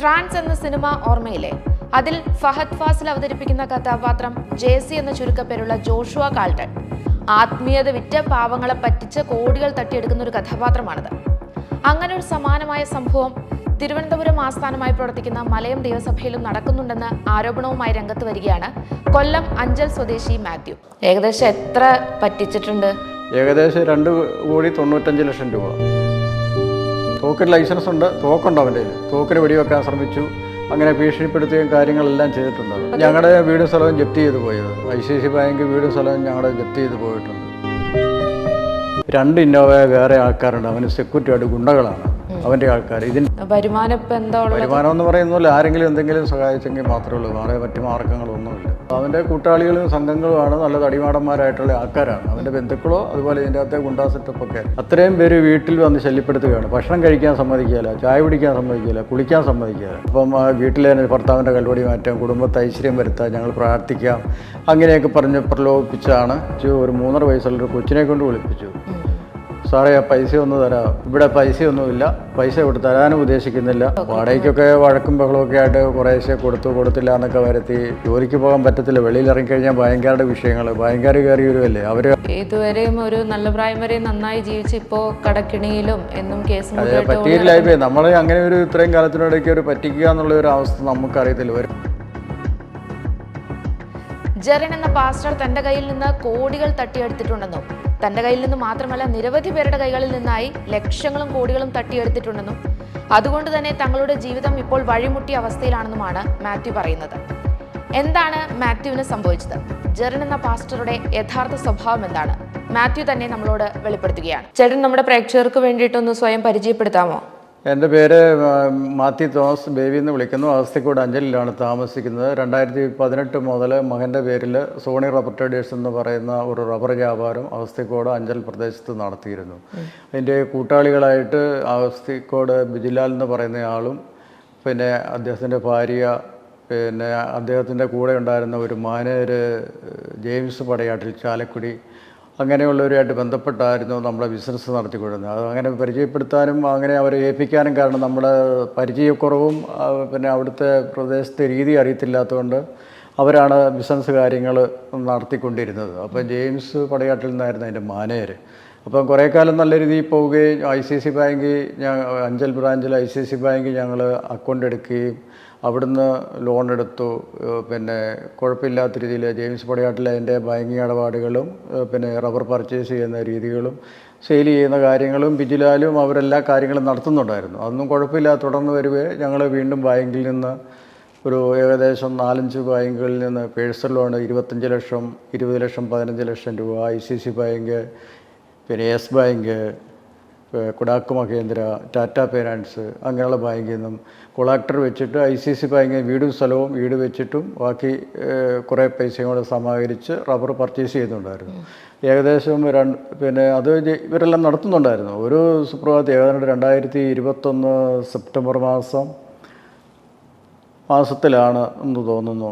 Trans എന്ന cinema ഓർമ്മയില്ലേ? അതിൽ ഫഹദ് ഫാസിൽ അവതരിപ്പിക്കുന്ന കഥാപാത്രം ജേസി എന്ന ചുരുക്കപ്പേരുള്ള ജോഷുവ കാൾട്ടൺ. ആത്മീയത വിറ്റ പാവങ്ങളെ പറ്റിച്ച് കോടികൾ തട്ടിയെടുക്കുന്ന ഒരു കഥാപാത്രമാണിത്. അങ്ങനെ ഒരു സമാനമായ സംഭവം തിരുവനന്തപുരം ആസ്ഥാനമായി പ്രവർത്തിക്കുന്ന മലയം ദേവസഭയിലും നടക്കുന്നുണ്ടെന്ന ആരോപണവുമായി രംഗത്ത് വരികയാണ് കൊല്ലം അഞ്ചൽ സ്വദേശി മാത്യു. ഏകദേശം എത്ര പറ്റിച്ചിട്ടുണ്ട്? ഏകദേശം രണ്ട് കോടി തൊണ്ണൂറ്റഞ്ച് ലക്ഷം രൂപ. തോക്കിന് ലൈസൻസ് ഉണ്ട്. തോക്കുണ്ട് അവന്റെ കയ്യിൽ? തോക്കിന് വെടിവെക്കാൻ ശ്രമിച്ചു. അങ്ങനെ ഭീഷണിപ്പെടുത്തുകയും കാര്യങ്ങളെല്ലാം ചെയ്തിട്ടുണ്ട്. ഞങ്ങളുടെ വീടും സ്ഥലവും ജപ്തി ചെയ്ത് പോയത്. ഐ സി സി ബാങ്ക് വീടും സ്ഥലവും ഞങ്ങളുടെ ജപ്തി ചെയ്ത് പോയിട്ടുണ്ട്. രണ്ട് ഇന്നോവ വേറെ ആൾക്കാരുണ്ട്. അവന് സെക്യൂരിറ്റി ആയിട്ട് ഗുണ്ടകളാണ്. അവന്റെ ആൾക്കാർ ഇതിന് വരുമാനം ഇപ്പം എന്താ വരുമാനം എന്ന് പറയുന്നില്ല ആരെങ്കിലും എന്തെങ്കിലും സഹായിച്ചെങ്കിൽ മാത്രമേ ഉള്ളൂ. വേറെ മറ്റു മാർഗങ്ങളൊന്നുമില്ല. അവന്റെ കൂട്ടാളികളും സംഘങ്ങളുമാണ് നല്ല തടിമാടന്മാരായിട്ടുള്ള ആൾക്കാരാണ്. അവന്റെ ബന്ധുക്കളോ അതുപോലെ ഇതിന്റെ അകത്തെ ഗുണ്ടാ സെറ്റപ്പൊക്കെ അത്രയും പേര് വീട്ടിൽ വന്ന് ശല്യപ്പെടുത്തുകയാണ്. ഭക്ഷണം കഴിക്കാൻ സമ്മതിക്കില്ല ചായ കുടിക്കാൻ സമ്മതിക്കില്ല കുളിക്കാൻ സമ്മതിക്കില്ല അപ്പം വീട്ടിലെ ഭർത്താവിന്റെ കൽവടി മാറ്റാം കുടുംബത്തെ ഐശ്വര്യം വരുത്താം ഞങ്ങൾ പ്രാർത്ഥിക്കാം. അങ്ങനെയൊക്കെ പറഞ്ഞ് പ്രലോഭിപ്പിച്ചാണ് ഒരു മൂന്നര വയസ്സുള്ള ഒരു കൊച്ചിനെ കൊണ്ട് വിളിപ്പിച്ചു. സാറേ ആ പൈസ ഒന്ന് തരാം. ഇവിടെ പൈസയൊന്നുമില്ല. പൈസ ഇവിടെ തരാനും ഉദ്ദേശിക്കുന്നില്ല. വാടകയ്ക്കൊക്കെ വഴക്കും ബഹളമൊക്കെ ആയിട്ട് കുറേശ്ശെ കൊടുത്തു കൊടുത്തില്ല എന്നൊക്കെ വരുത്തി ജോലിക്ക് പോകാൻ പറ്റത്തില്ല. വെളിയിൽ ഇറങ്ങിക്കഴിഞ്ഞാൽ ഭയങ്കര വിഷയങ്ങൾ ഭയങ്കര കയറി വരുമല്ലേ അവർ ഇതുവരെയും ഒരു നല്ല പ്രായം വരെ നന്നായി ജീവിച്ച് ഇപ്പോ കടക്കിണിയിലും എന്നും കേസ് പറ്റിയില്ല നമ്മൾ അങ്ങനെ ഒരു ഇത്രയും കാലത്തിനിടയ്ക്ക് ഒരു പറ്റിക്കുക എന്നുള്ള ഒരു അവസ്ഥ നമുക്കറിയത്തില്ല. ഒരു ജെറിൻ എന്ന പാസ്റ്റർ തന്റെ കയ്യിൽ നിന്ന് കോടികൾ തട്ടിയെടുത്തിട്ടുണ്ടെന്നും തന്റെ കയ്യിൽ നിന്ന് മാത്രമല്ല നിരവധി പേരുടെ കൈകളിൽ നിന്നായി ലക്ഷങ്ങളും കോടികളും തട്ടിയെടുത്തിട്ടുണ്ടെന്നും അതുകൊണ്ട് തന്നെ തങ്ങളുടെ ജീവിതം ഇപ്പോൾ വഴിമുട്ടിയ അവസ്ഥയിലാണെന്നുമാണ് മാത്യു പറയുന്നത്. എന്താണ് മാത്യുവിന് സംഭവിച്ചത്? ജെറിൻ എന്ന പാസ്റ്ററുടെ യഥാർത്ഥ സ്വഭാവം എന്താണ്? മാത്യു തന്നെ നമ്മളോട് വെളിപ്പെടുത്തുകയാണ്. ചേട്ടൻ നമ്മുടെ പ്രേക്ഷകർക്ക് വേണ്ടിയിട്ടൊന്ന് സ്വയം പരിചയപ്പെടുത്താമോ? എന്റെ പേര് മാത്യു തോമസ് ബേബി എന്ന് വിളിക്കുന്നു. അവസ്ഥക്കൂട് അഞ്ചലിലാണ് താമസിക്കുന്നത്. രണ്ടായിരത്തി പതിനെട്ട് മുതൽ മകന്റെ പേരിൽ സോണി റബ്ബർ ട്രേഡേഴ്സ് എന്ന് പറയുന്ന ഒരു റബ്ബർ വ്യാപാരം അവസ്ഥക്കോട് അഞ്ചൽ പ്രദേശത്ത് നടത്തിയിരുന്നു. അതിന്റെ കൂട്ടാളികളായിട്ട് അവസ്ഥക്കോട് ബിജിലാൽ എന്ന് പറയുന്ന ആളും പിന്നെ അദ്ദേഹത്തിന്റെ ഭാര്യ പിന്നെ അദ്ദേഹത്തിന്റെ കൂടെ ഉണ്ടായിരുന്ന ഒരു മാനേജർ ജെയിംസ് പടയാട്ടിൽ ചാലക്കുടി അങ്ങനെയുള്ളവരുമായിട്ട് ബന്ധപ്പെട്ടായിരുന്നു നമ്മുടെ ബിസിനസ് നടത്തിക്കൊണ്ടിരുന്നത്. അത് അങ്ങനെ പരിചയപ്പെടുത്താനും അങ്ങനെ അവരെ ഏൽപ്പിക്കാനും കാരണം നമ്മുടെ പരിചയക്കുറവും പിന്നെ അവിടുത്തെ പ്രദേശത്തെ രീതി അറിയത്തില്ലാത്തതുകൊണ്ട് അവരാണ് ബിസിനസ് കാര്യങ്ങൾ നടത്തിക്കൊണ്ടിരുന്നത്. അപ്പം ജെയിംസ് പടയാട്ടിൽ നിന്നായിരുന്നു അതിന്റെ മാനേജർ. അപ്പം കുറേ കാലം നല്ല രീതിയിൽ പോവുകയും ഐ സി സി ബാങ്കിൽ ഞാൻ അഞ്ചൽ ബ്രാഞ്ചിൽ ഐ സി സി ബാങ്കിൽ ഞങ്ങൾ അക്കൗണ്ട് എടുക്കുകയും അവിടുന്ന് ലോൺ എടുത്തു. പിന്നെ കുഴപ്പമില്ലാത്ത രീതിയിൽ ജെയിംസ് പടയാട്ടിലെ അതിന്റെ ബാങ്കിങ് ഇടപാടുകളും പിന്നെ റബ്ബർ പർച്ചേസ് ചെയ്യുന്ന രീതികളും സെയിൽ ചെയ്യുന്ന കാര്യങ്ങളും ബിജിലാലും അവരെല്ലാ കാര്യങ്ങളും നടത്തുന്നുണ്ടായിരുന്നു. അതൊന്നും കുഴപ്പമില്ലാതെ തുടർന്ന് വരുവേ ഞങ്ങൾ വീണ്ടും ബാങ്കിൽ നിന്ന് ഒരു ഏകദേശം നാലഞ്ച് ബാങ്കുകളിൽ നിന്ന് പേഴ്സണൽ ലോൺ ഇരുപത്തഞ്ച് ലക്ഷം ഇരുപത് ലക്ഷം പതിനഞ്ച് ലക്ഷം രൂപ ഐ സി സി ബാങ്ക് പിന്നെ yes bank Kotak Mahindra Tata finance അങ്ങനെയുള്ള ബാങ്കിൽ നിന്നും കൊളാക്ടർ വെച്ചിട്ട് ഐ സി സി ബാങ്കിൽ വീടും സ്ഥലവും വീട് വെച്ചിട്ടും ബാക്കി കുറേ പൈസയും കൂടെ സമാഹരിച്ച് റബ്ബർ പർച്ചേസ് ചെയ്യുന്നുണ്ടായിരുന്നു. ഏകദേശം രണ്ട് പിന്നെ അത് ഇവരെല്ലാം നടത്തുന്നുണ്ടായിരുന്നു. ഒരു സുപ്രഭാതം ഏതാണ്ട് രണ്ടായിരത്തി ഇരുപത്തൊന്ന് സെപ്റ്റംബർ മാസം മാസത്തിലാണ് എന്ന് തോന്നുന്നു.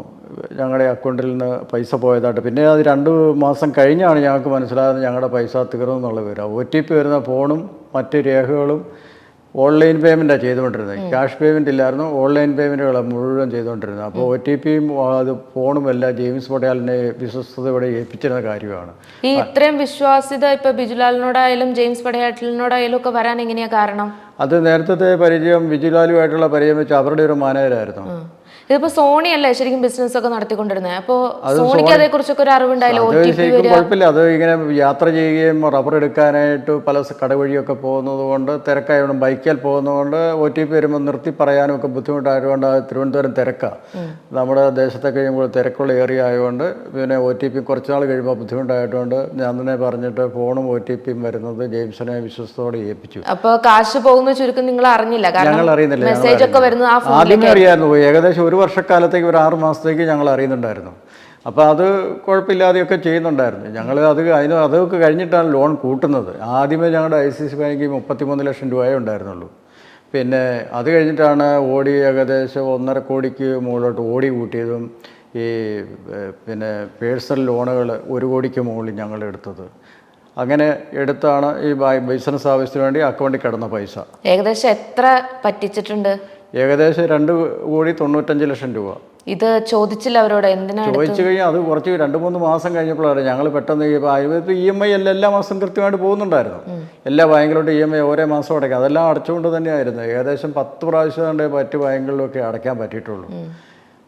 ഞങ്ങളുടെ അക്കൗണ്ടിൽ നിന്ന് പൈസ പോയതായിട്ട്. പിന്നെ അത് രണ്ട് മാസം കഴിഞ്ഞാണ് ഞങ്ങൾക്ക് മനസ്സിലാകുന്നത് ഞങ്ങളുടെ പൈസ തീർന്നു എന്നുള്ള വിവരം. ഒ ടി പി വരുന്ന ഫോണും മറ്റ് രേഖകളും ഓൺലൈൻ പേയ്മെന്റാണ് ചെയ്തുകൊണ്ടിരുന്നത്. ക്യാഷ് പേയ്മെന്റ് ഇല്ലായിരുന്നു ഓൺലൈൻ പേയ്മെന്റുകൾ മുഴുവൻ ചെയ്തുകൊണ്ടിരുന്നത്. അപ്പോൾ ഒ ടി പിയും അത് ഫോണും എല്ലാം ജെയിംസ് പടയാലിനെ വിശ്വസ്തയോടെ ഏൽപ്പിച്ചിരുന്ന കാര്യമാണ്. ഈ ഇത്രയും വിശ്വാസ്യത ഇപ്പൊ ബിജുലാലിനോടായാലും ജെയിംസ് പടയാറ്റിലിനോടായാലും ഒക്കെ വരാൻ എങ്ങനെയാ കാരണം? അത് നേരത്തെ പരിചയം ബിജുലാലുമായിട്ടുള്ള പരിചയം വെച്ച് അവരുടെ ഒരു മാനേജരായിരുന്നു. ഇതിപ്പോ സോണി അല്ലേ ശരിക്കും ബിസിനസ് ഒക്കെ നടത്തിക്കൊണ്ടിരുന്നത് അപ്പോ സോണിക്ക് അതേ കുറിച്ചൊക്കെ ഒരു അറിവുണ്ടായില്ല അത് കുഴപ്പമില്ല. ഇങ്ങനെ യാത്ര ചെയ്യുകയും റബ്ബർ എടുക്കാനായിട്ട് പല കടവഴിയൊക്കെ പോകുന്നത് കൊണ്ട് തിരക്കായതുകൊണ്ട് ബൈക്കിൽ പോകുന്നതുകൊണ്ട് ഒ ടി പി വരുമ്പോൾ നിർത്തി പറയാനും ഒക്കെ ബുദ്ധിമുട്ടായതുകൊണ്ട് തിരുവനന്തപുരം തിരക്കാണ് നമ്മുടെ ദേശത്തെ കഴിയുമ്പോൾ തിരക്കുള്ള ഏറിയ ആയതുകൊണ്ട് പിന്നെ ഒ ടി പി കുറച്ച് നാൾ കഴിയുമ്പോൾ ബുദ്ധിമുട്ടായതുകൊണ്ട് ഞാൻ തന്നെ പറഞ്ഞിട്ട് ഫോണും ഒ ടി പിയും വരുന്നത് ജെയിംസിനെ വിശ്വസത്തോടെ ഏൽപ്പിച്ചു. അപ്പൊ കാശ് പോകുന്ന ചുരുക്കം നിങ്ങൾ അറിഞ്ഞില്ല ഞങ്ങൾ അറിയുന്നില്ല. ആദ്യമേ അറിയാമായിരുന്നു ഏകദേശം ഒരു വർഷക്കാലത്തേക്ക് ഒരു ആറ് മാസത്തേക്ക് ഞങ്ങൾ അറിയുന്നുണ്ടായിരുന്നു. അപ്പോൾ അത് കുഴപ്പമില്ലാതെയൊക്കെ ചെയ്യുന്നുണ്ടായിരുന്നു. ഞങ്ങൾ അത് അതിന് അതൊക്കെ കഴിഞ്ഞിട്ടാണ് ലോൺ കൂട്ടുന്നത്. ആദ്യമേ ഞങ്ങളുടെ ഐ സി സി ബാങ്കിൽ മുപ്പത്തിമൂന്ന് ലക്ഷം രൂപയേ ഉണ്ടായിരുന്നുള്ളൂ. പിന്നെ അത് കഴിഞ്ഞിട്ടാണ് ഓടി ഏകദേശം ഒന്നര കോടിക്ക് മുകളിലോട്ട് ഓടി കൂട്ടിയതും ഈ പിന്നെ പേഴ്സണൽ ലോണുകൾ ഒരു കോടിക്ക് മുകളിൽ ഞങ്ങൾ എടുത്തത്. അങ്ങനെ എടുത്താണ് ഈ ബിസിനസ് ആവശ്യത്തിന് വേണ്ടി അക്കൗണ്ടിൽ കിടന്ന പൈസ. ഏകദേശം എത്ര പറ്റിച്ചിട്ടുണ്ട്? ഏകദേശം രണ്ട് കോടി തൊണ്ണൂറ്റഞ്ച് ലക്ഷം രൂപ. ഇത് ചോദിച്ചില്ല അവരോട് എന്തിനാണ് ചോദിച്ചു കഴിഞ്ഞാൽ അത് കുറച്ച് രണ്ട് മൂന്ന് മാസം കഴിഞ്ഞപ്പോഴാണ് ഞങ്ങൾ പെട്ടെന്ന് ആയുർവേദത്തിൽ ഇ എം ഐ എല്ലാം എല്ലാ മാസം കൃത്യമായിട്ട് പോകുന്നുണ്ടായിരുന്നു. എല്ലാ ബാങ്കിലോട്ട് ഇ എം ഐ ഓരോ മാസം അടയ്ക്കാം. അതെല്ലാം അടച്ചുകൊണ്ട് തന്നെയായിരുന്നു. ഏകദേശം പത്ത് പ്രാവശ്യം കൊണ്ട് മറ്റ് ബാങ്കുകളിലൊക്കെ അടയ്ക്കാൻ പറ്റിയിട്ടുള്ളൂ.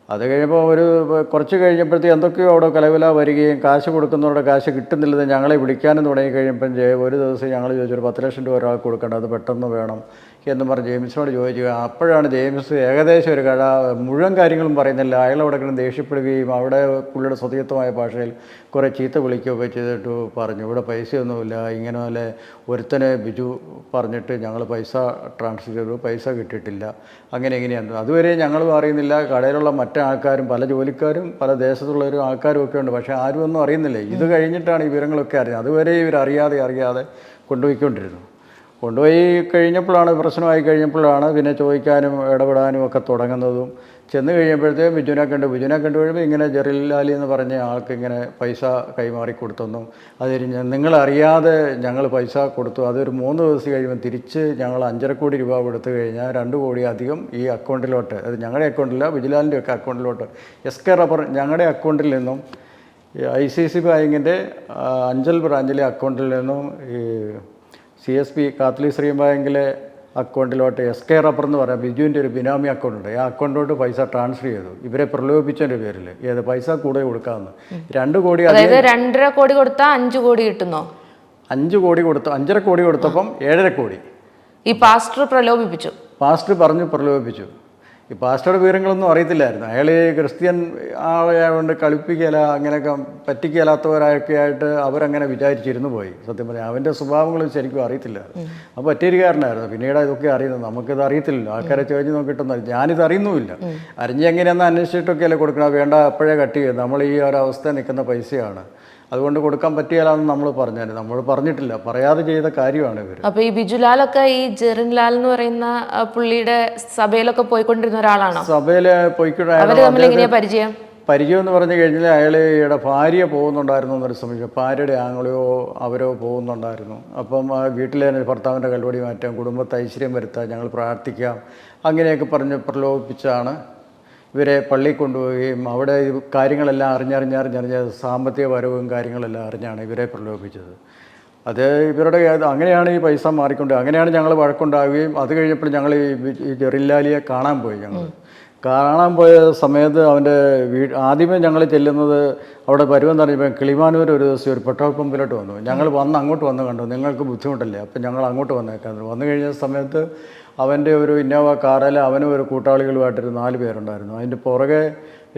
അത് കഴിഞ്ഞപ്പോൾ ഒരു കുറച്ച് കഴിഞ്ഞപ്പോഴത്തേക്ക് എന്തൊക്കെയോ അവിടെ കലവില വരികയും കാശ് കൊടുക്കുന്നവരുടെ കാശ് കിട്ടുന്നില്ലെന്ന് ഞങ്ങളെ വിളിക്കാനും തുടങ്ങി കഴിയുമ്പം ഒരു ദിവസം ഞങ്ങൾ ചോദിച്ചു ഒരു പത്ത് ലക്ഷം രൂപ ഒരാൾക്ക് കൊടുക്കേണ്ടത് പെട്ടെന്ന് വേണം. എന്ന് പറഞ്ഞ് ജെയിംസിനോട് ചോദിച്ചു. അപ്പോഴാണ് ജെയിംസ് ഏകദേശം ഒരു കഴ മുഴുവൻ കാര്യങ്ങളും പറയുന്നില്ല. അയാൾ അവിടെ കിടന്ന് ദേഷ്യപ്പെടുകയും അവിടെ പുള്ളിയുടെ സ്വതീയത്വമായ ഭാഷയിൽ കുറേ ചീത്ത വിളിക്കുകയൊക്കെ ചെയ്തിട്ട് പറഞ്ഞു. ഇവിടെ പൈസയൊന്നുമില്ല. ഇങ്ങനെ പോലെ ഒരുത്തനെ ബിജു പറഞ്ഞിട്ട് ഞങ്ങൾ പൈസ ട്രാൻസ്ഫർ ചെയ്തു. പൈസ കിട്ടിയിട്ടില്ല. അങ്ങനെ എങ്ങനെയാണ് അതുവരെ ഞങ്ങളും അറിയുന്നില്ല. കടയിലുള്ള മറ്റു ആൾക്കാരും പല ജോലിക്കാരും പല ദേശത്തുള്ളവരും ആൾക്കാരും ഒക്കെ ഉണ്ട്. പക്ഷേ ആരും ഒന്നും അറിയുന്നില്ല. ഇത് കഴിഞ്ഞിട്ടാണ് ഈ വിവരങ്ങളൊക്കെ അറിയുന്നത്. അതുവരെ ഇവർ അറിയാതെ അറിയാതെ കൊണ്ടുപോയിക്കൊണ്ടിരുന്നു കൊണ്ടുപോയി കഴിഞ്ഞപ്പോഴാണ് പ്രശ്നമായി കഴിഞ്ഞപ്പോഴാണ് പിന്നെ ചോദിക്കാനും ഇടപെടാനും ഒക്കെ തുടങ്ങുന്നതും. ചെന്ന് കഴിഞ്ഞപ്പോഴത്തേക്കും ബിജുനെ കണ്ടു. ബിജുനെ കണ്ടു കഴിയുമ്പോൾ ഇങ്ങനെ ജെറിലാലി എന്ന് പറഞ്ഞ ആൾക്ക് ഇങ്ങനെ പൈസ കൈമാറി കൊടുത്തെന്നും അത് കഴിഞ്ഞ് നിങ്ങളറിയാതെ ഞങ്ങൾ പൈസ കൊടുത്തു. അതൊരു മൂന്ന് ദിവസം കഴിയുമ്പോൾ തിരിച്ച് ഞങ്ങൾ അഞ്ചര കോടി രൂപ കൊടുത്തു കഴിഞ്ഞാൽ രണ്ട് കോടി അധികം ഈ അക്കൗണ്ടിലോട്ട് അത് ഞങ്ങളുടെ അക്കൗണ്ടില്ല ബിജുലാലിന്റെ ഒക്കെ അക്കൗണ്ടിലോട്ട്. എസ് കെ റബ്ബർ ഞങ്ങളുടെ അക്കൗണ്ടിൽ നിന്നും ഐ സി സി ബാങ്കിന്റെ അഞ്ചൽ ബ്രാഞ്ചിലെ അക്കൗണ്ടിൽ നിന്നും ഈ സി എസ് പി കാത്തലി ശ്രീ ബാങ്കിലെ അക്കൗണ്ടിലോട്ട് എസ് കെ റബ്ബർ എന്ന് പറയാം. ബിജുവിന്റെ ഒരു ബിനാമി അക്കൗണ്ട് ഉണ്ട് ആ അക്കൗണ്ടിലോട്ട് പൈസ ട്രാൻസ്ഫർ ചെയ്തു. ഇവരെ പ്രലോഭിച്ചതിന്റെ പേരിൽ. ഏത് പൈസ കൂടെ കൊടുക്കാമെന്ന്. രണ്ട് കോടി അതായത് രണ്ടര കോടി കൊടുത്താൽ അഞ്ച് കോടി കിട്ടുന്നോ? അഞ്ച് കോടി കൊടുത്തു അഞ്ചര കോടി കൊടുത്തപ്പം ഏഴര കോടി. ഈ പാസ്റ്റർ പ്രലോഭിപ്പിച്ചു. പാസ്റ്റർ പറഞ്ഞു പ്രലോഭിപ്പിച്ചു. ഈ പാസ്റ്ററുടെ വിവരങ്ങളൊന്നും അറിയത്തില്ലായിരുന്നു. അയാൾ ക്രിസ്ത്യൻ ആളായതുകൊണ്ട് കളിപ്പിക്കല അങ്ങനെയൊക്കെ പറ്റിക്കലാത്തവരൊക്കെ ആയിട്ട് അവരങ്ങനെ വിചാരിച്ചിരുന്നു പോയി. സത്യം പറഞ്ഞാൽ അവന്റെ സ്വഭാവങ്ങൾ ശരിക്കും അറിയത്തില്ല അപ്പോൾ പറ്റേരുകാരനായിരുന്നു പിന്നീട് ഇതൊക്കെ അറിയുന്നത്. നമുക്കിത് അറിയത്തില്ലല്ലോ. ആൾക്കാരെ ചോദിച്ച് നോക്കിയിട്ടൊന്നും ഞാനിത് അറിയുന്നുമില്ല. അറിഞ്ഞ് എങ്ങനെയാണെന്ന് അന്വേഷിച്ചിട്ടൊക്കെ അല്ലേ കൊടുക്കണം വേണ്ട അപ്പോഴേ കട്ട് ചെയ്യും. നമ്മൾ ഈ ഒരവസ്ഥ നിൽക്കുന്ന പൈസയാണ്. അതുകൊണ്ട് കൊടുക്കാൻ പറ്റിയാലാന്ന് നമ്മൾ പറഞ്ഞാൽ നമ്മൾ പറഞ്ഞിട്ടില്ല. പറയാതെ ചെയ്ത കാര്യമാണ് ഇവർ അപ്പൊ ഈ ബിജുലാലൊക്കെ ഈ ജെറിൻ ലാൽ എന്ന് പറയുന്ന പുള്ളിയുടെ സഭയിലൊക്കെ പോയിക്കൊണ്ടിരുന്ന ഒരാളാണോ? സഭയിൽ പോയിക്കൊണ്ടിരുന്ന പരിചയം പരിചയം? എന്ന് പറഞ്ഞു കഴിഞ്ഞാൽ അയാളുടെ ഭാര്യ പോകുന്നുണ്ടായിരുന്നു എന്നൊരു സംശയം ഭാര്യയുടെ ആങ്ങളെയോ അവരോ പോകുന്നുണ്ടായിരുന്നു. അപ്പം വീട്ടിലെ ഭർത്താവിന്റെ കൽവടി മാറ്റാം കുടുംബത്തെ ഐശ്വര്യം വരുത്താം ഞങ്ങൾ പ്രാർത്ഥിക്കാം അങ്ങനെയൊക്കെ പറഞ്ഞ് പ്രലോഭിപ്പിച്ചാണ് ഇവരെ പള്ളിയിൽ കൊണ്ടുപോവുകയും അവിടെ കാര്യങ്ങളെല്ലാം അറിഞ്ഞറിഞ്ഞറിഞ്ഞറിഞ്ഞ് സാമ്പത്തിക വരവും കാര്യങ്ങളെല്ലാം അറിഞ്ഞാണ് ഇവരെ പ്രലോഭിപ്പിച്ചത്. അത് ഇവരുടെ അങ്ങനെയാണ് ഈ പൈസ മാറിക്കൊണ്ട് അങ്ങനെയാണ് ഞങ്ങൾ വഴക്കുണ്ടാവുകയും അത് കഴിഞ്ഞപ്പോൾ ഞങ്ങൾ ഈ ജെറില്ലാലിയെ കാണാൻ പോയി ഞങ്ങൾ കാണാൻ പോയ സമയത്ത് അവന്റെ വീ ആദ്യമേ ഞങ്ങൾ ചെല്ലുന്നത് അവിടെ വരുമെന്ന് പറഞ്ഞപ്പോൾ കിളിമാനൂർ ഒരു ദിവസം ഒരു പെട്രോൾ പമ്പിലോട്ട് വന്നു. ഞങ്ങൾ വന്ന് അങ്ങോട്ട് വന്ന് കണ്ടു. നിങ്ങൾക്ക് ബുദ്ധിമുട്ടല്ലേ? അപ്പം ഞങ്ങൾ അങ്ങോട്ട് വന്നേക്കാൻ വന്നു കഴിഞ്ഞ സമയത്ത് അവന്റെ ഒരു ഇന്നോവ കാറിൽ അവനും ഒരു കൂട്ടാളികളുമായിട്ടൊരു നാല് പേരുണ്ടായിരുന്നു. അതിന്റെ പുറകെ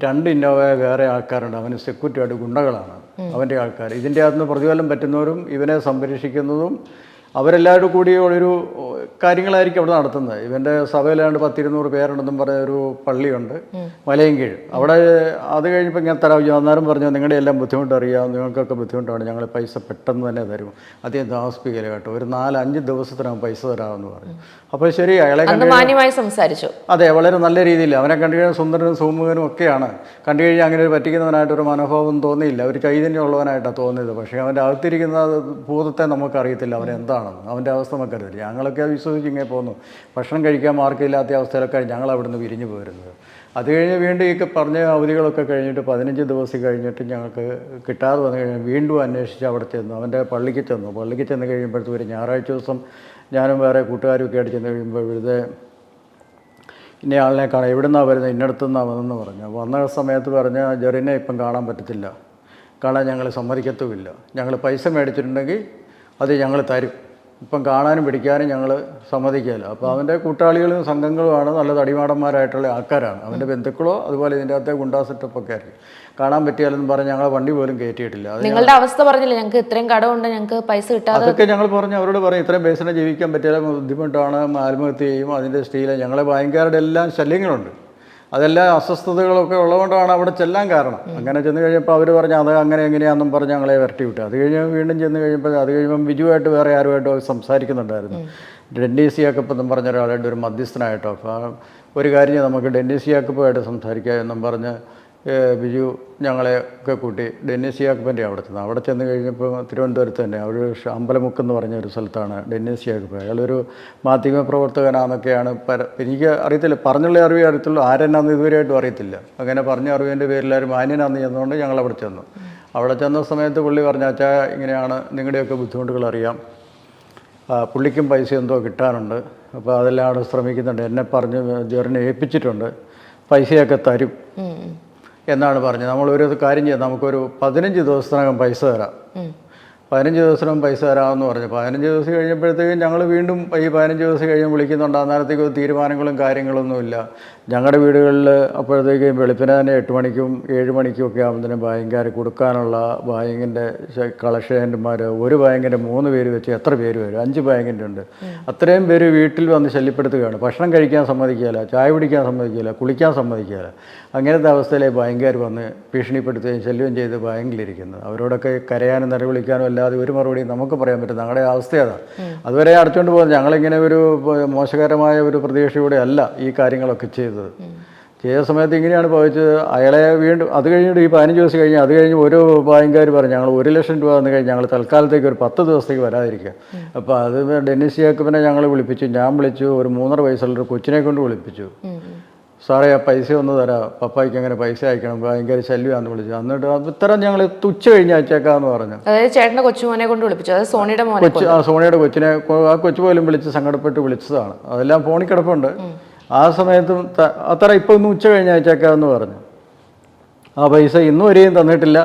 രണ്ട് ഇന്നോവ വേറെ ആൾക്കാരുണ്ട്. അവന് സെക്യൂരിറ്റി ആയിട്ട് ഗുണ്ടകളാണ് അവന്റെ ആൾക്കാർ ഇതിന്റെ അകത്തുനിന്ന് പ്രതിഫലം പറ്റുന്നവരും ഇവനെ സംരക്ഷിക്കുന്നതും അവരെല്ലാവരും കൂടി ഒരു കാര്യങ്ങളായിരിക്കും അവിടെ നടത്തുന്നത്. ഇവന്റെ സഭയിലാണ്ട് പത്തിരുന്നൂറ് പേരുണ്ടെന്നും പറഞ്ഞ ഒരു പള്ളിയുണ്ട് മലയൻകീഴ് അവിടെ അത് കഴിഞ്ഞപ്പോൾ ഇങ്ങനെ തരാം അന്നേരം പറഞ്ഞു നിങ്ങളുടെ എല്ലാം ബുദ്ധിമുട്ട് അറിയാം നിങ്ങൾക്കൊക്കെ ബുദ്ധിമുട്ടാണ് ഞങ്ങൾ പൈസ പെട്ടെന്ന് തന്നെ തരും. അധികം താമസിപ്പിക്കല കേട്ടോ. ഒരു നാലഞ്ച് അഞ്ച് ദിവസത്തിനകം പൈസ തരാമെന്ന് പറഞ്ഞു. അപ്പോൾ ശരി അയാളെ മാന്യമായി സംസാരിച്ചു. അതെ വളരെ നല്ല രീതിയിൽ അവനെ കണ്ടു കഴിഞ്ഞാൽ സുന്ദരനും സുമുഖനും ഒക്കെയാണ്. കണ്ടു കഴിഞ്ഞാൽ അങ്ങനെ ഒരു പറ്റിക്കുന്നവനായിട്ട് ഒരു മനോഭാവം തോന്നിയില്ല. ഒരു ചൈതന്യമുള്ളവനായിട്ടാണ് തോന്നിയത്. പക്ഷേ അവന്റെ അകത്തിരിക്കുന്ന ഭൂതത്തെ നമുക്കറിയത്തില്ല അവൻ എന്താണെന്ന് അവന്റെ അവസ്ഥ നമുക്കറിയില്ല ഞങ്ങളൊക്കെ വിശ്വസിച്ച് ഇങ്ങനെ പോന്നു. ഭക്ഷണം കഴിക്കാൻ മാർക്കില്ലാത്ത അവസ്ഥയിലൊക്കെ ഞങ്ങൾ അവിടുന്ന് പിരിഞ്ഞു പോരുന്നത്. അത് കഴിഞ്ഞ് വീണ്ടും ഈ പറഞ്ഞ അവധികളൊക്കെ കഴിഞ്ഞിട്ട് പതിനഞ്ച് ദിവസം കഴിഞ്ഞിട്ട് ഞങ്ങൾക്ക് കിട്ടാതെ വന്നു കഴിഞ്ഞാൽ വീണ്ടും അന്വേഷിച്ച് അവിടെ ചെന്നു. അവന്റെ പള്ളിക്ക് ചെന്നു. പള്ളിക്ക് ചെന്ന് കഴിയുമ്പോഴത്തേക്ക് ഒരു ഞായറാഴ്ച ദിവസം ഞാനും വേറെ കൂട്ടുകാരും ഒക്കെ ആയിട്ട് ചെന്ന് കഴിയുമ്പോൾ ഇവിടുത്തെ ഇന്ന ആളിനെ കാണാം എവിടെ നിന്നാണ് വരുന്നത്? ഇന്നടത്തു നിന്നാണ് വന്നതെന്ന് പറഞ്ഞു. വന്ന സമയത്ത് പറഞ്ഞ ജെറിനെ ഇപ്പം കാണാൻ പറ്റത്തില്ല. കാണാൻ ഞങ്ങൾ സമ്മതിക്കത്തുമില്ല. ഞങ്ങൾ പൈസ മേടിച്ചിട്ടുണ്ടെങ്കിൽ അത് ഞങ്ങൾ തരും. ഇപ്പം കാണാനും പിടിക്കാനും ഞങ്ങൾ സമ്മതിക്കില്ല അപ്പോൾ അവന്റെ കൂട്ടാളികളും സംഘങ്ങളുമാണ് നല്ല തടിമാടന്മാരായിട്ടുള്ള ആൾക്കാരാണ്. അവന്റെ ബന്ധുക്കളോ അതുപോലെ ഇതിന്റെ അകത്തെ ഗുണ്ടാ സെറ്റപ്പൊക്കെ ആയിരിക്കും. കാണാൻ പറ്റിയാലെന്ന് പറഞ്ഞ് ഞങ്ങളെ വണ്ടി പോലും കയറ്റിയിട്ടില്ല. നിങ്ങളുടെ അവസ്ഥ പറഞ്ഞില്ല? ഞങ്ങൾക്ക് ഇത്രയും കടമുണ്ട് ഞങ്ങൾക്ക് പൈസ കിട്ടാതെ അതൊക്കെ ഞങ്ങൾ പറഞ്ഞു അവരോട് പറഞ്ഞു ഇത്രയും പൈസനെ ജീവിക്കാൻ പറ്റിയാലും ബുദ്ധിമുട്ടാണ് ആത്മഹത്യ ചെയ്യും അതിന്റെ സ്റ്റീൽ ഞങ്ങളെ ഭയങ്കരയുടെ എല്ലാം ശല്യങ്ങളുണ്ട്. അതെല്ലാം അസ്വസ്ഥതകളൊക്കെ ഉള്ളതുകൊണ്ടാണ് അവിടെ ചെല്ലാൻ കാരണം. അങ്ങനെ ചെന്ന് കഴിഞ്ഞപ്പോൾ അവർ പറഞ്ഞു അത് അങ്ങനെ എങ്ങനെയാണെന്നും പറഞ്ഞ് ഞങ്ങളെ വരട്ടി വിട്ടു. അത് കഴിഞ്ഞ് വീണ്ടും ചെന്ന് കഴിയുമ്പോൾ അത് കഴിയുമ്പം ബിജുവായിട്ട് വേറെ ആരുമായിട്ടോ സംസാരിക്കുന്നുണ്ടായിരുന്നു. ഡെന്നീസ് യാക്കപ്പ് എന്നും പറഞ്ഞ ഒരാളുടെ ഒരു മധ്യസ്ഥനായിട്ടോ. അപ്പോൾ ഒരു കാര്യം നമുക്ക് ഡെന്നീസ് യാക്കപ്പുമായിട്ട് സംസാരിക്കാം എന്നും പറഞ്ഞ് ബിജു ഞങ്ങളെ ഒക്കെ കൂട്ടി ഡെന്നിസ് യാക്കപ്പന്റെ അവിടെ ചെന്ന് അവിടെ ചെന്ന് കഴിഞ്ഞപ്പോൾ തിരുവനന്തപുരത്ത് തന്നെ ഷ- അമ്പലമുക്ക് എന്ന് പറഞ്ഞ ഒരു സ്ഥലത്താണ് ഡെന്നിസ് യാക്കപ്പ് അയാളൊരു മാധ്യമ പ്രവർത്തകനാണെന്നൊക്കെയാണ് പര എനിക്ക് അറിയത്തില്ല. പറഞ്ഞുള്ള അറിവേ അറിയത്തുള്ളൂ. ആരെന്നാന്ന് ഇതുവരെയായിട്ടും അറിയത്തില്ല. അങ്ങനെ പറഞ്ഞ അറിവിന്റെ പേരിലാരും മാന്യനാന്ന് ചെന്നുകൊണ്ട് ഞങ്ങൾ അവിടെ ചെന്നു. അവിടെ ചെന്ന സമയത്ത് പുള്ളി പറഞ്ഞ അച്ഛാ ഇങ്ങനെയാണ് നിങ്ങളുടെയൊക്കെ ബുദ്ധിമുട്ടുകൾ അറിയാം. പുള്ളിക്കും പൈസ എന്തോ കിട്ടാനുണ്ട്. അപ്പോൾ അതെല്ലാം അവിടെ ശ്രമിക്കുന്നുണ്ട്. എന്നെ പറഞ്ഞ് ജോറിനെ ഏൽപ്പിച്ചിട്ടുണ്ട്. പൈസയൊക്കെ തരും. എന്നാണ് പറഞ്ഞത്. ഒരു കാര്യം ചെയ്യാം. നമുക്കൊരു പതിനഞ്ച് ദിവസത്തിനകം പൈസ തരാം. പതിനഞ്ച് ദിവസത്തിനകം പൈസ തരാമെന്ന് പറഞ്ഞു. പതിനഞ്ച് ദിവസം കഴിഞ്ഞപ്പോഴത്തേക്കും ഞങ്ങൾ വീണ്ടും ഈ പതിനഞ്ച് ദിവസം കഴിഞ്ഞ് വിളിക്കുന്നുണ്ട്. അന്നേരത്തേക്ക് തീരുമാനങ്ങളും കാര്യങ്ങളൊന്നുമില്ല ഞങ്ങളുടെ വീടുകളിൽ അപ്പോഴത്തേക്കും വെളുപ്പിനെ തന്നെ എട്ട് മണിക്കും ഏഴ് മണിക്കും ഒക്കെ ആകുമ്പോഴത്തേനും ബാങ്കുകാർ കൊടുക്കാനുള്ള ബാങ്കിന്റെ കളക്ഷൻ ഏജന്റുമാർ ഒരു ബാങ്കിന്റെ മൂന്ന് പേര് വെച്ച് എത്ര പേര് വരും? അഞ്ച് ബാങ്കിന്റെ ഉണ്ട്. അത്രയും പേര് വീട്ടിൽ വന്ന് ശല്യപ്പെടുത്തുകയാണ്. ഭക്ഷണം കഴിക്കാൻ സമ്മതിക്കില്ല ചായ കുടിക്കാൻ സമ്മതിക്കില്ല കുളിക്കാൻ സമ്മതിക്കില്ല അങ്ങനത്തെ അവസ്ഥയിലെ ബാങ്കുകാർ വന്ന് ഭീഷണിപ്പെടുത്തുകയും ശല്യം ചെയ്ത് ബാങ്കിലിരിക്കുന്നത് അവരോടൊക്കെ കരയാനും നിലവിളിക്കാനും അല്ലാതെ ഒരു മറുപടിയും നമുക്ക് പറയാൻ പറ്റും ഞങ്ങളുടെ അവസ്ഥ അതാണ് അതുവരെ അടച്ചുകൊണ്ട് പോകുന്നത് ഞങ്ങളിങ്ങനെ ഒരു മോശകരമായ ഒരു പ്രതീക്ഷയോടെ അല്ല ഈ കാര്യങ്ങളൊക്കെ ചെയ്തത്. ചെയ്ത സമയത്ത് ഇങ്ങനെയാണ് ഭവിച്ചത്. അയാളെ വീണ്ടും അത് കഴിഞ്ഞിട്ട് ഈ പതിനഞ്ച് ദിവസം കഴിഞ്ഞ് അത് കഴിഞ്ഞ് ഓരോ ബാങ്കുകാർ പറഞ്ഞു ഞങ്ങൾ ഒരു ലക്ഷം രൂപ വന്നു കഴിഞ്ഞ് ഞങ്ങൾ തൽക്കാലത്തേക്ക് ഒരു പത്ത് ദിവസത്തേക്ക് വരാതിരിക്കുക. അപ്പോൾ അത് ഡെന്നിസ് ജേക്കബിനെ ഞങ്ങൾ വിളിപ്പിച്ചു. ഞാൻ വിളിച്ചു. ഒരു മൂന്നര വയസ്സുള്ള ഒരു കൊച്ചിനെ കൊണ്ട് വിളിപ്പിച്ചു. സാറേ ആ പൈസ ഒന്ന് തരാം. പപ്പായ്ക്ക് അങ്ങനെ പൈസ അയക്കണം. ഭയങ്കര ശല്യമാണെന്ന് വിളിച്ചു. എന്നിട്ട് ഇത്തരം ഞങ്ങൾ തുച്ഛ കഴിഞ്ഞ് അയച്ചേക്കാന്ന് പറഞ്ഞു. അതായത് ചേട്ടന്റെ കൊച്ചുമോനെ കൊണ്ട് വിളിപ്പിച്ചു. അതായത് സോണിയുടെ മോനെ കൊച്ചു ആ സോണിയുടെ കൊച്ചിനെ ആ കൊച്ചു പോലും വിളിച്ച് സങ്കടപ്പെട്ട് വിളിച്ചതാണ്. അതെല്ലാം ഫോണിൽ കിടപ്പുണ്ട്. ആ സമയത്തും അത്ര ഇപ്പൊ ഒന്ന് ഉച്ച കഴിഞ്ഞ് അയച്ചേക്കാമെന്ന് പറഞ്ഞു. ആ പൈസ ഇന്നും വരെയും തന്നിട്ടില്ല.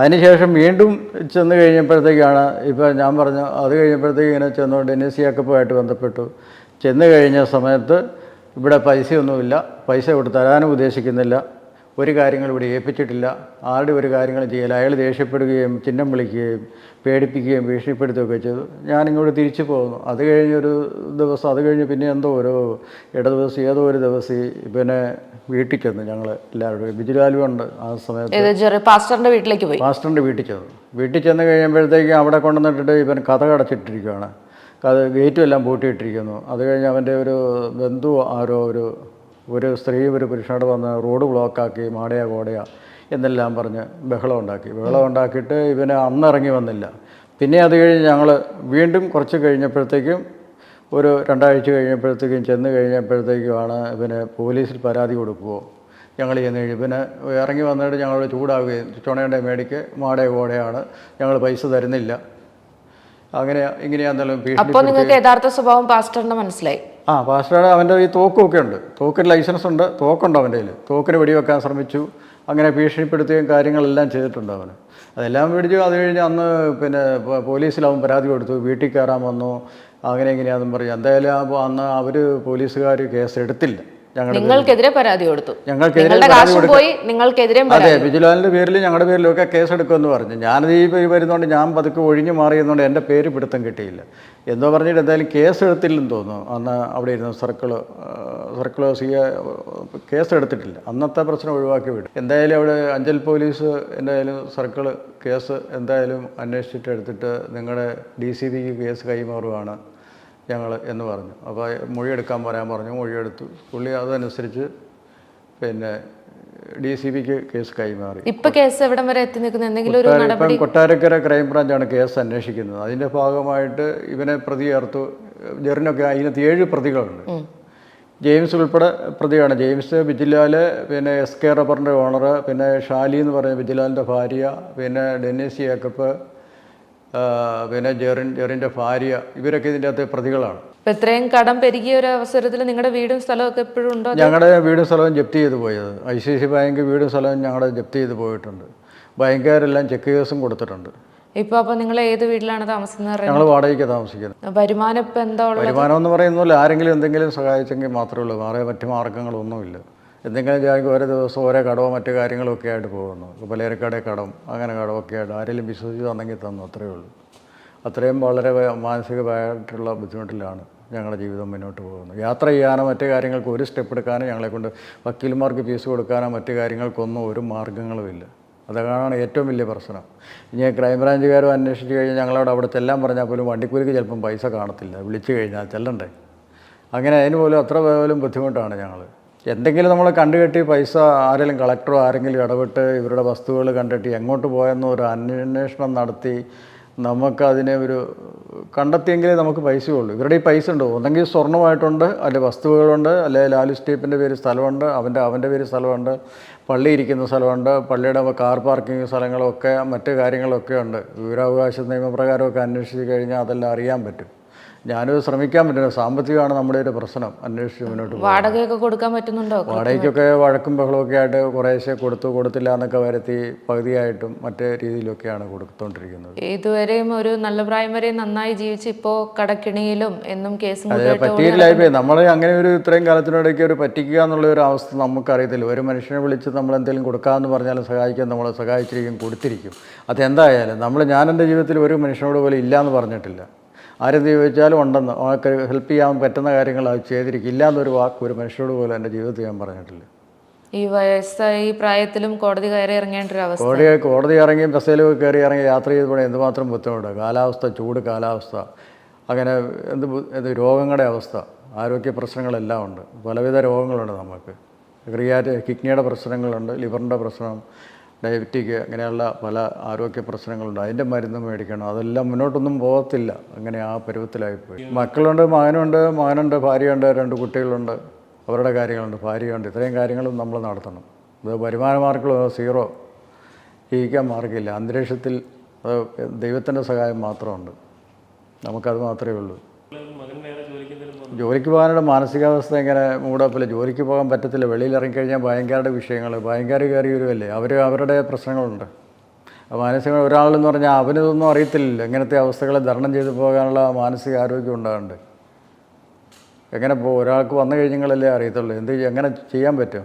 അതിനുശേഷം വീണ്ടും ചെന്ന് കഴിഞ്ഞപ്പോഴത്തേക്കാണ് ഇപ്പോൾ ഞാൻ പറഞ്ഞു അത് കഴിഞ്ഞപ്പോഴത്തേക്ക് ഇങ്ങനെ ചെന്നുകൊണ്ട് എൻ എസ് സി ഒക്കെ ബന്ധപ്പെട്ടു. ചെന്ന് കഴിഞ്ഞ സമയത്ത് ഇവിടെ പൈസയൊന്നുമില്ല പൈസ ഇവിടെ തരാനും ഉദ്ദേശിക്കുന്നില്ല ഒരു കാര്യങ്ങളും ഇവിടെ ഏൽപ്പിച്ചിട്ടില്ല. ആരുടെ ഒരു കാര്യങ്ങളും ചെയ്യില്ല. അയാൾ ദേഷ്യപ്പെടുകയും ചിഹ്നം വിളിക്കുകയും പേടിപ്പിക്കുകയും ഭീഷണിപ്പെടുത്തുകയൊക്കെ ചെയ്തു. ഞാനിങ്ങോട്ട് തിരിച്ചു പോകുന്നു. അത് കഴിഞ്ഞൊരു ദിവസം അത് കഴിഞ്ഞ് പിന്നെ എന്തോ ഒരു ഇട ദിവസം ഏതോ ഒരു ദിവസം പിന്നെ വീട്ടിൽ ചെന്നു ഞങ്ങൾ എല്ലാവരും ബിജുലാലും ഉണ്ട് ആ സമയത്ത്. പാസ്റ്ററിന്റെ വീട്ടിലേക്ക് പോയി? പാസ്റ്ററിന്റെ വീട്ടിൽ ചെന്നു. വീട്ടിൽ ചെന്ന് കഴിയുമ്പോഴത്തേക്കും അവിടെ കൊണ്ടുവന്നിട്ട് ഇവൻ കഥ കടച്ചിട്ടിരിക്കുകയാണ് കഥ ഗേറ്റും എല്ലാം പൂട്ടിയിട്ടിരിക്കുന്നു. അത് കഴിഞ്ഞ് അവന്റെ ഒരു ബന്ധു ആരോ ഒരു ഒരു സ്ത്രീ ഒരു പുരുഷനോട് വന്ന് റോഡ് ബ്ലോക്കാക്കി മാടയാ കോടയാ എന്നെല്ലാം പറഞ്ഞ് ബഹളം ഉണ്ടാക്കി. ബഹളം ഉണ്ടാക്കിയിട്ട് ഇവന് അന്നിറങ്ങി വന്നില്ല. പിന്നെ അത് കഴിഞ്ഞ് ഞങ്ങൾ വീണ്ടും കുറച്ച് കഴിഞ്ഞപ്പോഴത്തേക്കും ഒരു രണ്ടാഴ്ച കഴിഞ്ഞപ്പോഴത്തേക്കും ചെന്ന് കഴിഞ്ഞപ്പോഴത്തേക്കുമാണ് ഇവന് പോലീസിൽ പരാതി കൊടുക്കുമോ ഞങ്ങൾ ചെന്ന് കഴിഞ്ഞ് പിന്നെ ഇറങ്ങി വന്നിട്ട് ഞങ്ങൾ ചൂടാവുകയും ചുണയുടെ മേടിക്ക് മാടയ കോടയാണ് ഞങ്ങൾ പൈസ തരുന്നില്ല. അങ്ങനെ ഇങ്ങനെയാണെന്നാലും അപ്പൊ നിങ്ങൾക്ക് യഥാർത്ഥ സ്വഭാവം പാസ്റ്ററിന്റെ മനസ്സിലായി. ആ പാസ്റ്ററുടെ അവന്റെ ഈ തോക്കൊക്കെ ഉണ്ട്. തോക്കിന് ലൈസൻസ് ഉണ്ട്. തോക്കുണ്ട് അവന്റെ കയ്യിൽ തോക്കിന് വെടിവെക്കാൻ ശ്രമിച്ചു. അങ്ങനെ ഭീഷണിപ്പെടുത്തുകയും കാര്യങ്ങളെല്ലാം ചെയ്തിട്ടുണ്ട് അവന്. അതെല്ലാം പിടിച്ചു അത് കഴിഞ്ഞ് അന്ന് പിന്നെ പോലീസിൽ അവൻ പരാതി കൊടുത്തു. വീട്ടിൽ കയറാൻ വന്നു. അങ്ങനെ ഇങ്ങനെയാണെന്നും പറഞ്ഞു. എന്തായാലും അപ്പോൾ അന്ന് അവർ പോലീസുകാർ കേസ് എടുത്തില്ല നിങ്ങൾക്കെതിരെ പരാതി കൊടുത്തു. ഞങ്ങൾക്കെതിരെ പരാതി പോയി അതെ വിജിലാലിന്റെ പേരിൽ ഞങ്ങളുടെ പേരിലൊക്കെ കേസെടുക്കുമെന്ന് പറഞ്ഞു. ഞാനത് ഈ പേര് വരുന്നതുകൊണ്ട് ഞാൻ പതുക്കെ ഒഴിഞ്ഞു മാറിയെന്നുകൊണ്ട് എന്റെ പേര് പിടുത്തം കിട്ടിയില്ല. എന്തോ പറഞ്ഞിട്ട് എന്തായാലും കേസ് എടുത്തില്ലെന്ന് തോന്നുന്നു. അന്ന് അവിടെ ഇരുന്ന സർക്കിൾ സർക്കിൾ സി കേസ് എടുത്തിട്ടില്ല അന്നത്തെ പ്രശ്നം ഒഴിവാക്കി വിടും. എന്തായാലും അവിടെ അഞ്ചൽ പോലീസ് എന്തായാലും സർക്കിൾ കേസ് എന്തായാലും അന്വേഷിച്ചിട്ട് എടുത്തിട്ട് നിങ്ങളുടെ ഡി സി ബിക്ക് കേസ് കൈമാറുകയാണ് ഞങ്ങൾ എന്ന് പറഞ്ഞു. അപ്പോൾ മൊഴിയെടുക്കാൻ പറയാൻ പറഞ്ഞു. മൊഴിയെടുത്തു. പുള്ളി അതനുസരിച്ച് പിന്നെ ഡി സി ബിക്ക് കേസ് കൈമാറി. ഇപ്പൊ കേസ് എവിടം വരെ എത്തി നിൽക്കുന്ന? എന്തെങ്കിലും ഒരു നടപടി ഇപ്പം കൊട്ടാരക്കര ക്രൈംബ്രാഞ്ചാണ് കേസ് അന്വേഷിക്കുന്നത്. അതിന്റെ ഭാഗമായിട്ട് ഇവനെ പ്രതി ചേർത്തു. ജെറിനൊക്കെ അതിനകത്ത് ഏഴ് പ്രതികളുണ്ട്. ജെയിംസ് ഉൾപ്പെടെ പ്രതിയാണ്. ജെയിംസ് ബിജിലാൽ പിന്നെ എസ് കെ റബ്ബറിന്റെ ഓണർ പിന്നെ ഷാലി എന്ന് പറയുന്ന ബിജിലാലിന്റെ ഭാര്യ പിന്നെ ഡെന്നിസ് ജേക്കപ്പ് ആ, പിന്നെ ജെറിൻ ജെറിന്റെ ഭാര്യ ഇവരൊക്കെ ഇതിന്റെ അകത്ത് പ്രതികളാണ്. ഇപ്പൊ ഇത്രയും കടം പെരുകിയ ഒരു അവസരത്തിൽ നിങ്ങളുടെ വീടും സ്ഥലവും ഒക്കെ എപ്പോഴും ഉണ്ടോ ഞങ്ങളുടെ വീടും സ്ഥലവും ജപ്തി ചെയ്ത് പോയത്. ഐ സി സി ബാങ്ക് വീടും സ്ഥലവും ഞങ്ങളുടെ ജപ്തി ചെയ്ത് പോയിട്ടുണ്ട്. ബാങ്കുകാരെല്ലാം ചെക്ക് കേസും കൊടുത്തിട്ടുണ്ട്. ഇപ്പൊ അപ്പൊ നിങ്ങൾ ഏത് വീട്ടിലാണ് താമസിക്കുന്നത് ഞങ്ങൾ വാടകയ്ക്ക് താമസിക്കുന്നത്. വരുമാനം ഇപ്പൊ എന്താ വരുമാനം എന്ന് പറയുന്നില്ല ആരെങ്കിലും എന്തെങ്കിലും സഹായിച്ചെങ്കിൽ മാത്രമേ ഉള്ളൂ. വേറെ മറ്റു മാർഗങ്ങളൊന്നുമില്ല. എന്തെങ്കിലും ജാതി ഓരോ ദിവസം ഓരോ കടവും മറ്റു കാര്യങ്ങളൊക്കെ ആയിട്ട് പോകുന്നു. ഇപ്പോൾ കടം അങ്ങനെ കടമൊക്കെ ആയിട്ട് ആരെങ്കിലും വിശ്വസിച്ച് തന്നെങ്കിൽ തന്നു അത്രയേ ഉള്ളൂ. അത്രയും വളരെ മാനസികമായിട്ടുള്ള ബുദ്ധിമുട്ടിലാണ് ഞങ്ങളുടെ ജീവിതം മുന്നോട്ട് പോകുന്നത്. യാത്ര ചെയ്യാനോ മറ്റു കാര്യങ്ങൾക്ക് ഒരു സ്റ്റെപ്പ് എടുക്കാനോ ഞങ്ങളെക്കൊണ്ട് വക്കീൽമാർക്ക് ഫീസ് കൊടുക്കാനോ മറ്റു കാര്യങ്ങൾക്കൊന്നും ഒരു മാർഗങ്ങളുമില്ല അതാണ് ഏറ്റവും വലിയ പ്രശ്നം. ഇനി ക്രൈംബ്രാഞ്ചുകാരും അന്വേഷിച്ച് കഴിഞ്ഞാൽ ഞങ്ങളോട് അവിടെ ചെല്ലാൻ പറഞ്ഞാൽ പോലും വണ്ടിക്കൂലിക്ക് ചിലപ്പം പൈസ കാണത്തില്ല. വിളിച്ചു കഴിഞ്ഞാൽ ചെല്ലണ്ടേ? അങ്ങനെ അതിന് പോലും അത്ര പോലും ബുദ്ധിമുട്ടാണ് ഞങ്ങൾ എന്തെങ്കിലും നമ്മൾ കണ്ടുകെട്ടി പൈസ ആരെങ്കിലും കളക്ടറോ ആരെങ്കിലും ഇടപെട്ട് ഇവരുടെ വസ്തുക്കൾ കണ്ടെത്തി എങ്ങോട്ട് പോയെന്ന് ഒരു അന്വേഷണം നടത്തി നമുക്കതിനെ ഒരു കണ്ടെത്തിയെങ്കിലേ നമുക്ക് പൈസയുള്ളൂ. ഇവരുടെ ഈ പൈസ ഉണ്ടോ? ഒന്നെങ്കിൽ സ്വർണമായിട്ടുണ്ട് അല്ലെ വസ്തുവകളുണ്ട് അല്ലെ ലാലു സ്റ്റീപ്പിന്റെ പേര് സ്ഥലമുണ്ട് അവന്റെ അവന്റെ പേര് സ്ഥലമുണ്ട് പള്ളി ഇരിക്കുന്ന സ്ഥലമുണ്ട് പള്ളിയുടെ കാർ പാർക്കിംഗ് സ്ഥലങ്ങളൊക്കെ മറ്റ് കാര്യങ്ങളൊക്കെ ഉണ്ട്. വിവരാവകാശ നിയമപ്രകാരമൊക്കെ അന്വേഷിച്ച് കഴിഞ്ഞാൽ അതെല്ലാം അറിയാൻ പറ്റും. ഞാനത് ശ്രമിക്കാൻ പറ്റില്ല. സാമ്പത്തികമാണ് നമ്മുടെ ഒരു പ്രശ്നം. അന്വേഷിച്ച് മുന്നോട്ട് വാടകയൊക്കെ കൊടുക്കാൻ പറ്റുന്നുണ്ടോ? വാടകയ്ക്കൊക്കെ വഴക്കും ബഹളമൊക്കെ ആയിട്ട് കുറേശ്ശെ കൊടുത്തു കൊടുത്തില്ല എന്നൊക്കെ വരുത്തി പകുതിയായിട്ടും മറ്റേ രീതിയിലൊക്കെയാണ് കൊടുത്തുകൊണ്ടിരിക്കുന്നത് ഇതുവരെയും ഒരു നല്ല പ്രായം വരെ നന്നായി ജീവിച്ച് ഇപ്പോ കടക്കിണിയിലും എന്നും കേസ് പറ്റിയില്ല പറ്റിയില്ലായിപ്പോയി നമ്മൾ അങ്ങനെ ഒരു ഇത്രയും കാലത്തിനിടയ്ക്ക് ഒരു പറ്റിക്കുക എന്നുള്ള ഒരു അവസ്ഥ നമുക്കറിയത്തില്ല. ഒരു മനുഷ്യനെ വിളിച്ച് നമ്മൾ എന്തെങ്കിലും കൊടുക്കാമെന്ന് പറഞ്ഞാലും സഹായിക്കാൻ നമ്മൾ സഹായിച്ചിരിക്കും കൊടുത്തിരിക്കും. അതെന്തായാലും നമ്മൾ ഞാൻ എന്റെ ജീവിതത്തിൽ ഒരു മനുഷ്യനോട് പോലും ഇല്ല എന്ന് പറഞ്ഞിട്ടില്ല. ആരെന്ത് ചോദിച്ചാലും ഉണ്ടെന്ന് അവർക്ക് ഹെൽപ്പ് ചെയ്യാൻ പറ്റുന്ന കാര്യങ്ങൾ അത് ചെയ്തിരിക്കും. ഇല്ലാന്നൊരു വാക്ക് ഒരു മനുഷ്യരോട് പോലും എന്റെ ജീവിതത്തിൽ ഞാൻ പറഞ്ഞിട്ടില്ല. ഈ വയസ്സായി പ്രായത്തിലും കോടതി കയറി ഇറങ്ങേണ്ട ഒരു അവസ്ഥ. കോടതി കോടതി ഇറങ്ങി ബസ്സിൽ കയറി ഇറങ്ങി യാത്ര ചെയ്തപ്പോൾ എന്തുമാത്രം ബുദ്ധിമുട്ട് കാലാവസ്ഥ ചൂട് കാലാവസ്ഥ അങ്ങനെ എന്ത് എന്ത് രോഗങ്ങളുടെ അവസ്ഥ ആരോഗ്യ പ്രശ്നങ്ങളെല്ലാം ഉണ്ട്. പലവിധ രോഗങ്ങളുണ്ട് നമുക്ക്. ക്രിയാറ്റ് കിഡ്നിയുടെ പ്രശ്നങ്ങളുണ്ട് ലിവറിന്റെ പ്രശ്നം ഡയബറ്റിക് അങ്ങനെയുള്ള പല ആരോഗ്യ പ്രശ്നങ്ങളുണ്ട്. അതിന്റെ മരുന്ന് മേടിക്കണം. അതെല്ലാം മുന്നോട്ടൊന്നും പോകത്തില്ല. അങ്ങനെ ആ പരുവത്തിലായിപ്പോയി. മക്കളുണ്ട് മകനുണ്ട് മകനുണ്ട് ഭാര്യയുണ്ട് രണ്ട് കുട്ടികളുണ്ട്. അവരുടെ കാര്യങ്ങളുണ്ട് ഭാര്യയുണ്ട്. ഇത്രയും കാര്യങ്ങളും നമ്മൾ നടത്തണം. ഇത് വരുമാന മാർഗം സീറോ. ജീവിക്കാൻ മാർഗമില്ല. അന്തരീക്ഷത്തിൽ അത് ദൈവത്തിന്റെ സഹായം മാത്രമുണ്ട്. നമുക്കത് മാത്രമേ ഉള്ളൂ. ജോലിക്ക് പോകാനുള്ള മാനസികാവസ്ഥ ഇങ്ങനെ മൂടപ്പില്ല. ജോലിക്ക് പോകാൻ പറ്റത്തില്ല. വെളിയിൽ ഇറങ്ങിക്കഴിഞ്ഞാൽ ഭയങ്കരയുടെ വിഷയങ്ങൾ ഭയങ്കര കയറി വരുമല്ലേ അവർ അവരുടെ പ്രശ്നങ്ങളുണ്ട്. മാനസിക ഒരാളെന്ന് പറഞ്ഞാൽ അവനിതൊന്നും അറിയത്തില്ല ഇങ്ങനത്തെ അവസ്ഥകളെ തരണം ചെയ്തു പോകാനുള്ള മാനസിക ആരോഗ്യം ഉണ്ടാകുന്നുണ്ട് എങ്ങനെ പോ ഒരാൾക്ക് വന്നു കഴിഞ്ഞാലല്ലേ അറിയത്തുള്ളൂ. എന്ത് എങ്ങനെ ചെയ്യാൻ പറ്റും?